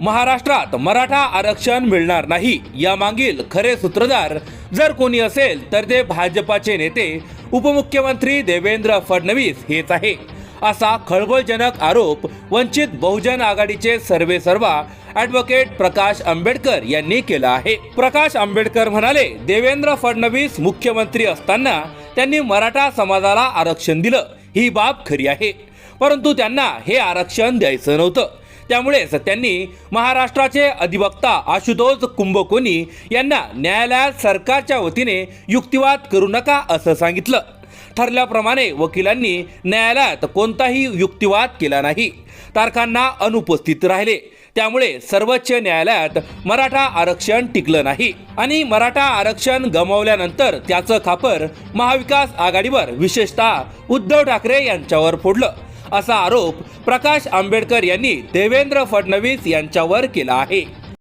महाराष्ट्रात मराठा आरक्षण मिळणार नाही. या मागील खरे सूत्रधार जर कोणी असेल तर ते भाजपाचे नेते उपमुख्यमंत्री देवेंद्र फडणवीस हेच आहे. असा खळबळजनक आरोप वंचित बहुजन आघाडीचे सर्वे सर्वा ॲडव्होकेट प्रकाश आंबेडकर यांनी केला आहे. प्रकाश आंबेडकर म्हणाले देवेंद्र फडणवीस मुख्यमंत्री असताना त्यांनी मराठा समाजाला आरक्षण दिलं. ही बाब खरी आहे. परंतु त्यांना हे आरक्षण द्यायचं नव्हतं. त्यामुळेच त्यांनी महाराष्ट्राचे अधिवक्ता आशुतोष कुंभकोनी यांना न्यायालयात सरकारच्या वतीने युक्तिवाद करू नका असं सांगितलं. ठरल्याप्रमाणे वकिलांनी न्यायालयात कोणताही युक्तिवाद केला नाही. तारखांना अनुपस्थित राहिले. त्यामुळे सर्वोच्च न्यायालयात मराठा आरक्षण टिकलं नाही. आणि मराठा आरक्षण गमावल्यानंतर त्याचं खापर महाविकास आघाडीवर विशेषतः उद्धव ठाकरे यांच्यावर फोडलं. असा आरोप प्रकाश आंबेडकर यांनी देवेंद्र फडणवीस यांच्यावर केला आहे.